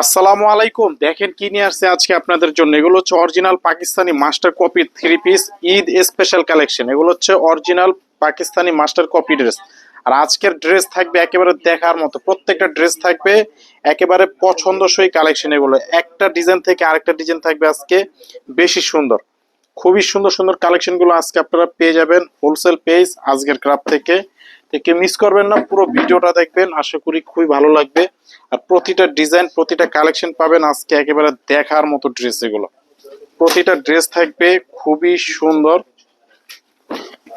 আসসালামু আলাইকুম। দেখেন কি নিয়ে আসছে আজকে আপনাদের জন্য। এগুলো হচ্ছে original Pakistani master copy three piece Eid special collection এগুলো হচ্ছে original Pakistani master copy dress আর আজকের ড্রেস থাকবে একেবারে দেখার মতো। প্রত্যেকটা ড্রেস থাকবে একেবারে পছন্দসই কালেকশন এগুলো। একটা ডিজাইন থেকে আরেকটা ডিজাইন থাকবে আজকে বেশি সুন্দর। খুবই সুন্দর সুন্দর কালেকশনগুলো আজকে আপনারা পেয়ে যাবেন। হোলসেল পেজ আজকের ক্রাফ থেকে। থেকে মিস করবেন না, পুরো ভিডিওটা দেখবেন, আশা করি খুবই ভালো লাগবে। আর প্রতিটা ডিজাইন প্রতিটা কালেকশন পাবেন আজকে একেবারে দেখার মতো ড্রেস এগুলো। প্রতিটা ড্রেস থাকবে খুবই সুন্দর,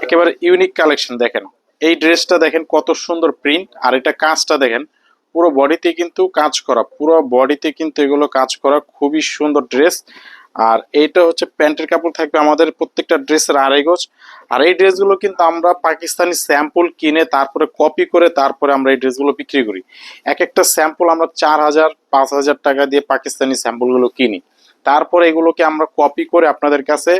একেবারে ইউনিক কালেকশন দেখেন। এই ড্রেসটা দেখেন কত সুন্দর প্রিন্ট আর এটা কাজটা দেখেন, পুরো বডিতে কিন্তু কাজ করা, পুরো বডিতে কিন্তু এগুলো কাজ করা, খুবই সুন্দর ড্রেস আর এইটা হচ্ছে প্যান্টের কাপড় থাকবে আমাদের প্রত্যেকটা ড্রেসের আড়াই গজ। আর এই ড্রেসগুলো কিন্তু আমরা পাকিস্তানি স্যাম্পল কিনে তারপরে কপি করে তারপরে আমরা এই ড্রেসগুলো বিক্রি করি। এক একটা স্যাম্পল আমরা চার হাজার, পাঁচ হাজার টাকা দিয়ে পাকিস্তানি স্যাম্পলগুলো কিনি। তারপরে এগুলোকে আমরা কপি করে আপনাদের কাছে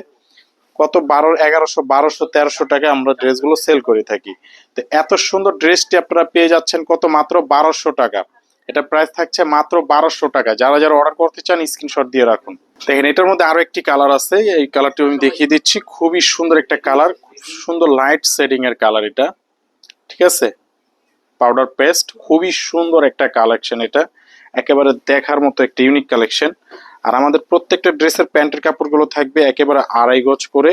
কত বারো, এগারোশো, বারোশো, তেরোশো টাকা আমরা ড্রেসগুলো সেল করে থাকি। তো এত সুন্দর ড্রেসটি আপনারা পেয়ে যাচ্ছেন কত মাত্র বারোশো টাকা। এটা প্রাইস থাকছে মাত্র বারোশো টাকা। যারা যারা অর্ডার করতে চান স্ক্রিনশট দিয়ে রাখুন। দেখেন, এটার মধ্যে আরও একটি কালার আছে। এই কালারটি আমি দেখিয়ে দিচ্ছি। খুবই সুন্দর একটা কালার সুন্দর লাইট শেডিং এর কালার এটা। ঠিক আছে? পাউডার পেস্ট খুবই সুন্দর একটা কালেকশন এটা। একেবারে দেখার মতো একটা ইউনিক কালেকশন আর আমাদের প্রত্যেকটা ড্রেসের প্যান্টের কাপড়গুলো থাকবে একেবারে আড়াই গজ করে।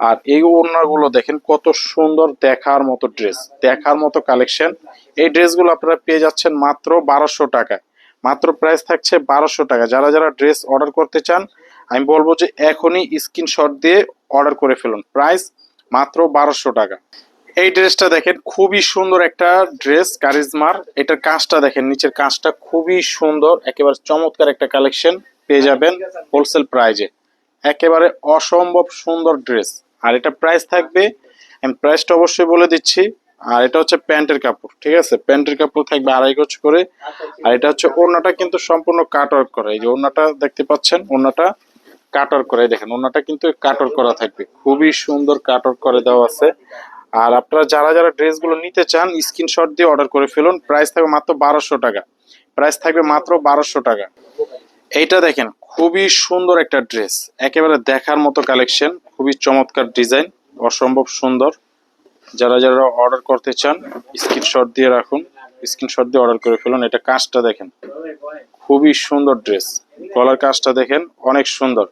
আর এই ওড়নাগুলো দেখেন কত সুন্দর দেখার মতো ড্রেস দেখার মতো কালেকশন এই ড্রেসগুলো আপনারা পেয়ে যাচ্ছেন মাত্র বারোশো টাকা মাত্র প্রাইস থাকছে বারোশো টাকা। যারা যারা ড্রেস অর্ডার করতে চান, আমি বলব যে এখনই স্ক্রিনশট দিয়ে অর্ডার করে ফেলুন। প্রাইস মাত্র বারোশো টাকা। এই ড্রেসটা দেখেন খুবই সুন্দর একটা ড্রেস কারিজমার এটার কাজটা দেখেন, নিচের কাজটা খুবই সুন্দর। একেবারে চমৎকার একটা কালেকশন পেয়ে যাবেন হোলসেল প্রাইজে একেবারে অসম্ভব সুন্দর ড্রেস আর এটা প্রাইস থাকবে, আমি প্রাইসটা অবশ্যই বলে দিচ্ছি। আর এটা হচ্ছে প্যান্টের কাপড়, ঠিক আছে? প্যান্টের কাপড় থাকবে আড়াই গজ করে। আর এটা হচ্ছে ওড়নাটা কিন্তু সম্পূর্ণ কাট ওয়ার্ক করা। এই যে ওড়নাটা দেখতে পাচ্ছেন, ওড়নাটা কাট ওয়ার্ক করে। দেখেন, ওড়নাটা কিন্তু কাট ওয়ার্ক করা থাকবে। খুবই সুন্দর কাট ওয়ার্ক করে দেওয়া আছে। আর আপনারা যারা যারা ড্রেসগুলো নিতে চান, স্ক্রিনশট দিয়ে অর্ডার করে ফেলুন। প্রাইস থাকবে মাত্র বারোশো টাকা। প্রাইস থাকবে মাত্র বারোশো টাকা। এইটা দেখেন, খুবই সুন্দর একটা ড্রেস। একেবারে দেখার মতো কালেকশন, খুবই চমৎকার ডিজাইন, অসম্ভব সুন্দর। যারা যারা অর্ডার করতে চান, স্ক্রিনশট দিয়ে রাখুন, স্ক্রিনশট দিয়ে অর্ডার করে ফেলুন। এটা কাজটা দেখেন, খুবই সুন্দর ড্রেস। গলার কাজটা দেখেন, অনেক সুন্দর।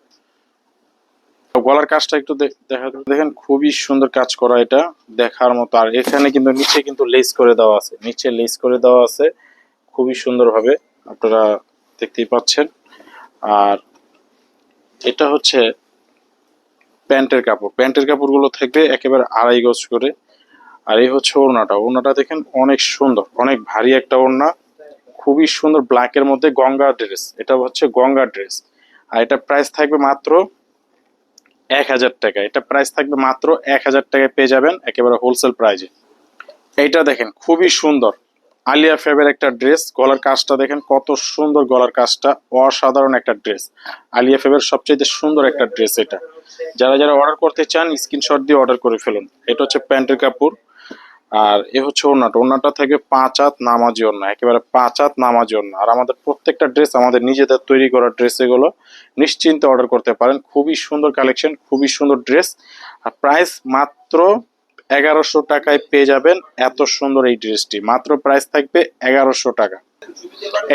গলার কাজটা একটু দেখা দেখেন, খুবই সুন্দর কাজ করা এটা দেখার মতো। আর এখানে কিন্তু নিচে কিন্তু লেস করে দেওয়া আছে। নিচে লেস করে দেওয়া আছে, খুবই সুন্দরভাবে। আপনারা দেখতেই পাচ্ছেন। আর এটা হচ্ছে প্যান্টের কাপড়। প্যান্টের কাপড়গুলো থাকবে একেবারে আড়াই গজ করে। আর এই হচ্ছে ওড়নাটা। ওড়নাটা দেখেন অনেক সুন্দর, অনেক ভারী একটা ওড়না। খুবই সুন্দর ব্ল্যাকের মধ্যে গঙ্গা ড্রেস এটা হচ্ছে গঙ্গা ড্রেস আর এটা প্রাইস থাকবে মাত্র এক হাজার টাকা। এটা প্রাইস থাকবে মাত্র এক হাজার টাকায় পেয়ে যাবেন একেবারে হোলসেল প্রাইজে এইটা দেখেন খুবই সুন্দর। আলিয়া ফেবের একটা ড্রেস গলার কাজটা দেখেন কত সুন্দর গলার কাজটা, অসাধারণ একটা ড্রেস আলিয়া ফেবের সবচেয়ে সুন্দর একটা ড্রেস এটা। যারা যারা অর্ডার করতে চান স্ক্রিনশট দিয়ে অর্ডার করে ফেলুন। এটা হচ্ছে প্যান্টের কাপড়, আর এ হচ্ছে ওড়নাটা। ওড়নাটা থেকে পাঁচ হাত নামাজি ওড়না, একেবারে পাঁচ হাত নামাজি ওড়না। আর আমাদের প্রত্যেকটা ড্রেস আমাদের নিজেদের তৈরি করা ড্রেস এগুলো নিশ্চিন্তে অর্ডার করতে পারেন। খুবই সুন্দর কালেকশন খুবই সুন্দর ড্রেস আর প্রাইস মাত্র এগারোশো টাকায় পেয়ে যাবেন এত সুন্দর এই ড্রেসটি। মাত্র প্রাইস থাকবে এগারোশো টাকা।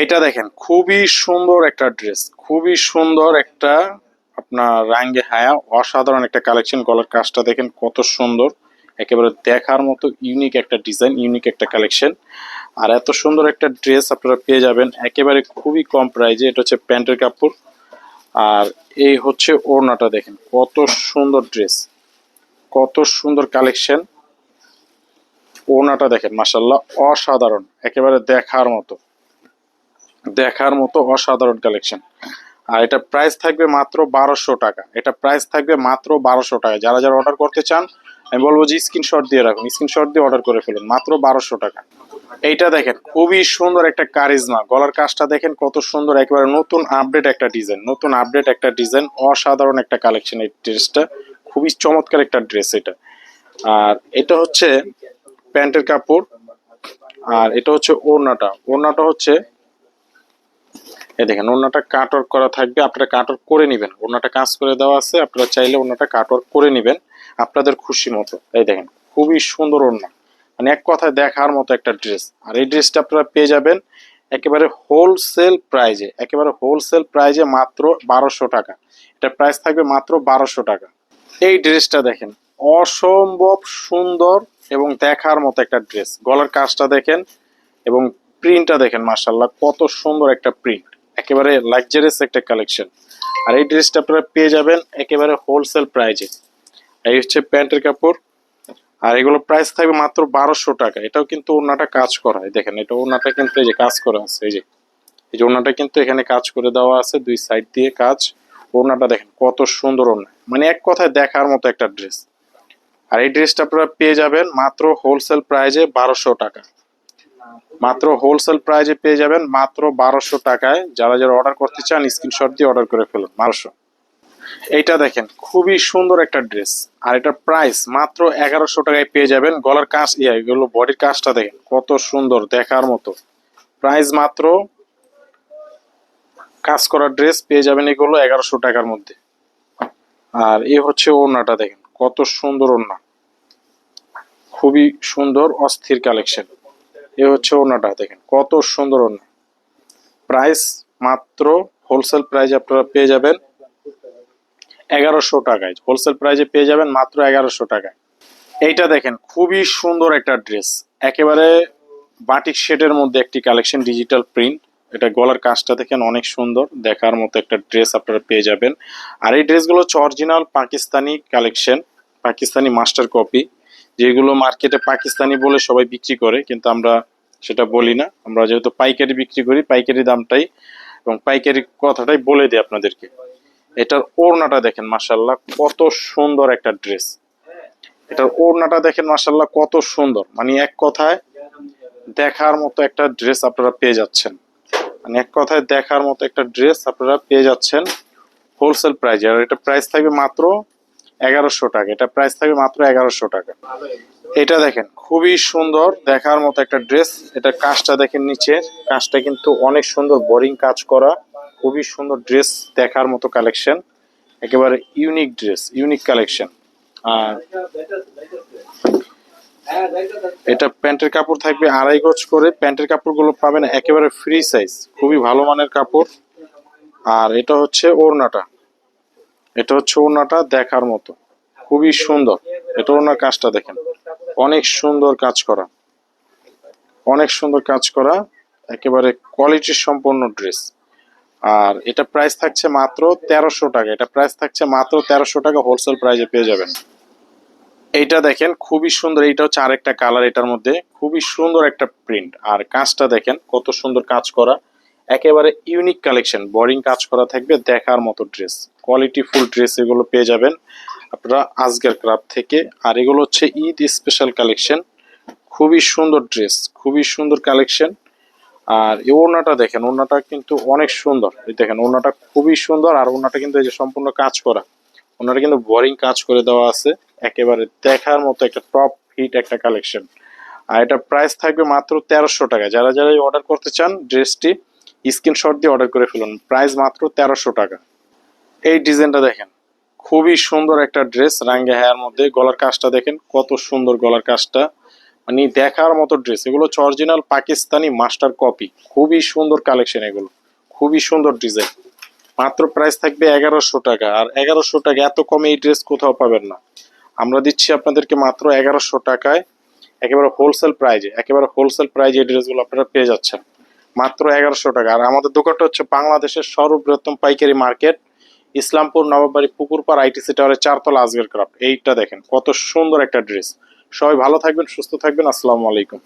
এইটা দেখেন, খুবই সুন্দর একটা ড্রেস, খুবই সুন্দর একটা আপনার রাঙ্গে হায়া, অসাধারণ একটা কালেকশন গলার কাজটা দেখেন কত সুন্দর। একেবারে দেখার মতো ইউনিক একটা ডিজাইন ইউনিক একটা কালেকশন আর এত সুন্দর একটা ড্রেস আপনারা পেয়ে যাবেন, একেবারে খুবই কম প্রাইজে এটা হচ্ছে প্যান্টের কাপড়। আর এই হচ্ছে ওড়নাটা দেখেন, কত সুন্দর ড্রেস। কত সুন্দর কালেকশন। ওড়নাটা দেখেন মাসাল্লাহ অসাধারণ, একেবারে দেখার মতো। দেখার মতো অসাধারণ কালেকশন। আর এটা প্রাইস থাকবে মাত্র বারোশো টাকা। এটা প্রাইস থাকবে মাত্র বারোশো টাকা। যারা যারা অর্ডার করতে চান, আমি বলব যে স্ক্রিনশট দিয়ে রাখুন। স্ক্রিনশট দিয়ে অর্ডার করে ফেলুন, মাত্র বারোশো টাকা। এইটা দেখেন, খুবই সুন্দর একটা কারিজমা। গলার কাজটা দেখেন, কত সুন্দর, একেবারে নতুন আপডেট একটা ডিজাইন নতুন আপডেট একটা ডিজাইন অসাধারণ একটা কালেকশন এই ড্রেসটা। খুবই চমৎকার একটা ড্রেস এটা। আর এটা হচ্ছে প্যান্টের কাপড়, আর এটা হচ্ছে ওড়নাটা। ওড়নাটা হচ্ছে, এই দেখেন, ওড়নাটা কাট ওয়ার্ক করা থাকবে। আপনারা কাট ওয়ার্ক করে নেবেন। ওড়নাটা কাজ করে দেওয়া আছে। আপনারা চাইলে ওড়নাটা কাট ওয়ার্ক করে নেবেন আপনাদের খুশি মতো। এই দেখেন, খুবই সুন্দর ওড়না। মানে এক কথায় দেখার মতো একটা ড্রেস আর এই ড্রেসটা আপনারা পেয়ে যাবেন একেবারে হোলসেল প্রাইজে একেবারে হোলসেল প্রাইজে মাত্র বারোশো টাকা। এটা প্রাইস থাকবে মাত্র বারোশো টাকা। এই ড্রেসটা দেখেন। অসম্ভব সুন্দর এবং দেখার মতো একটা ড্রেস। গলার কাজটা দেখেন এবং প্রিন্টটা দেখেন মার্শাল্লাহ কত সুন্দর একটা প্রিন্ট। একেবারে লাক্সারিয়াস একটা কালেকশন আর এই ড্রেসটা আপনারা পেয়ে যাবেন একেবারে হোলসেল প্রাইজে এই হচ্ছে প্যান্টের কাপড়। আর এগুলো প্রাইস থাকবে মাত্র বারোশো টাকা। এটাও কিন্তু ওনাটা কাজ করা হয় দেখেন, এটা ওনাটা কিন্তু এই যে কাজ করা আছে। এই যে এই যে ওনাটা কিন্তু এখানে কাজ করে দেওয়া আছে, দুই সাইড দিয়ে কাজ। ওনাটা দেখেন, কত সুন্দর ওনা মানে এক কথায় দেখার মতো একটা ড্রেস। আর এই ড্রেসটা আপনারা পেয়ে যাবেন মাত্র হোলসেল প্রাইজে বারোশো টাকা। মাত্র হোলসেল প্রাইজে পেয়ে যাবেন মাত্র বারোশো টাকায়। যারা যারা অর্ডার করতে চান, স্ক্রিনশট দিয়ে অর্ডার করে ফেলুন, বারোশো। এইটা দেখেন, খুবই সুন্দর একটা ড্রেস। আর এটার প্রাইস মাত্র এগারোশো টাকায় পেয়ে যাবেন গলার কাজ ইয়া, এগুলো বডির কাজটা দেখেন, কত সুন্দর, দেখার মতো। প্রাইস মাত্র কাজ করা ড্রেস পেয়ে যাবেন এগুলো এগারোশো টাকার মধ্যে। আর এ হচ্ছে ওড়নাটা দেখেন, কত সুন্দর ওড়না। খুবই সুন্দর, অস্থির কালেকশন এ হচ্ছে ওড়নাটা দেখেন, কত সুন্দর ওড়না। প্রাইস মাত্র হোলসেল প্রাইস আপনারা পেয়ে যাবেন এগারোশো টাকায়। হোলসেল প্রাইজে পেয়ে যাবেন মাত্র এগারোশো টাকায়। এইটা দেখেন, খুবই সুন্দর একটা ড্রেস একেবারে বাটিক শেডের মধ্যে একটি কালেকশন ডিজিটাল প্রিন্ট এটা গলার কাজটা দেখেন অনেক সুন্দর। দেখার মতো একটা ড্রেস আপনারা পেয়ে যাবেন। আর এই ড্রেসগুলো হচ্ছে original Pakistani collection Pakistani master copy যেগুলো মার্কেটে পাকিস্তানি বলে সবাই বিক্রি করে, কিন্তু আমরা সেটা বলি না। আমরা যেহেতু পাইকারি বিক্রি করি, পাইকারি দামটাই এবং পাইকারি কথাটাই বলে দিই আপনাদেরকে। এটার ওড়নাটা দেখেন মাসাল্লাহ কত সুন্দর একটা ড্রেস এটার ওড়নাটা দেখেন মাসাল্লাহ কত সুন্দর। মানে এক কথায় দেখার মতো একটা ড্রেস আপনারা পেয়ে যাচ্ছেন। মানে এক কথায় দেখার মতো একটা ড্রেস আপনারা পেয়ে যাচ্ছেন হোলসেল প্রাইজে আর এটা প্রাইস থাকবে মাত্র এগারোশো টাকা। এটা প্রাইস থাকবে মাত্র এগারোশো টাকা। এটা দেখেন, খুবই সুন্দর দেখার মতো একটা ড্রেস। এটা কাজটা দেখেন নিচের কাজটা কিন্তু অনেক সুন্দর বোরিং কাজ করা। খুবই সুন্দর ড্রেস দেখার মতো কালেকশন একেবারে ইউনিক ড্রেস ইউনিক কালেকশন আর এটা প্যান্টের কাপড় থাকবে আড়াই গজ করে। প্যান্টের কাপড়গুলো পাবেন একেবারে ফ্রি সাইজ খুবই ভালো মানের কাপড়। আর এটা হচ্ছে ওড়নাটা। এটা হচ্ছে ওড়নাটা দেখার মতো। খুবই সুন্দর। এটা ওড়নার কাজটা দেখেন। অনেক সুন্দর কাজ করা। অনেক সুন্দর কাজ করা। একেবারে কোয়ালিটি সম্পন্ন ড্রেস আর এটা প্রাইস থাকছে মাত্র তেরোশো টাকা। এটা প্রাইস থাকছে মাত্র তেরোশো টাকা হোলসেল প্রাইসে পেয়ে যাবেন। এইটা দেখেন, খুবই সুন্দর। এইটা হচ্ছে আরেকটা কালার এটার মধ্যে। খুবই সুন্দর একটা প্রিন্ট আর কাজটা দেখেন, কত সুন্দর কাজ করা। একেবারে ইউনিক কালেকশন বোরিং কাজ করা থাকবে দেখার মতো ড্রেস কোয়ালিটি ফুল ড্রেস এগুলো পেয়ে যাবেন আপনারা আজকের ক্রাফ থেকে। আর এগুলো হচ্ছে ঈদ স্পেশাল কালেকশন খুবই সুন্দর ড্রেস খুবই সুন্দর কালেকশন আর এই ওড়নাটা দেখেন, ওড়নাটা কিন্তু অনেক সুন্দর। এই দেখেন, ওড়নাটা খুবই সুন্দর। আর ওড়নাটা কিন্তু এই যে সম্পূর্ণ কাজ করা। ওনারা কিন্তু বোরিং কাজ করে দেওয়া আছে। একেবারে দেখার মতো একটা টপ হিট একটা কালেকশন আর এটা প্রাইস থাকবে মাত্র তেরোশো টাকা। যারা যারা অর্ডার করতে চান ড্রেসটি স্ক্রিনশট দিয়ে অর্ডার করে ফেলুন। প্রাইস মাত্র তেরোশো টাকা। এই ডিজাইনটা দেখেন, খুবই সুন্দর একটা ড্রেস রাঙ্গে হায়ার মধ্যে। গলার কাজটা দেখেন, কত সুন্দর গলার কাজটা। মানে দেখার মতো ড্রেস এগুলো হচ্ছে অরিজিনাল পাকিস্তানি মাস্টার কপি খুবই সুন্দর কালেকশন এগুলো। খুবই সুন্দর ডিজাইন মাত্র প্রাইস থাকবে এগারোশো টাকা। আর এগারোশো টাকা এত কমে এই ড্রেস কোথাও পাবেন না। আমরা দিচ্ছি আপনাদেরকে মাত্র এগারোশো টাকায় একেবারে হোলসেল প্রাইজে একেবারে হোলসেল প্রাইজে এই ড্রেসগুলো আপনারা পেয়ে যাচ্ছেন। মাত্র এগারোশো টাকা। আর আমাদের দোকানটা হচ্ছে বাংলাদেশের সর্ববৃহত্তম পাইকারি মার্কেট। ইসলামপুর নবাবাড়ি পুকুরপাড় আইটিসি টাওয়ারের চারতলা আজগের ক্রাফট এইটা দেখেন, কত সুন্দর একটা ড্রেস সবাই ভালো থাকবেন, সুস্থ থাকবেন। আসসালামু আলাইকুম।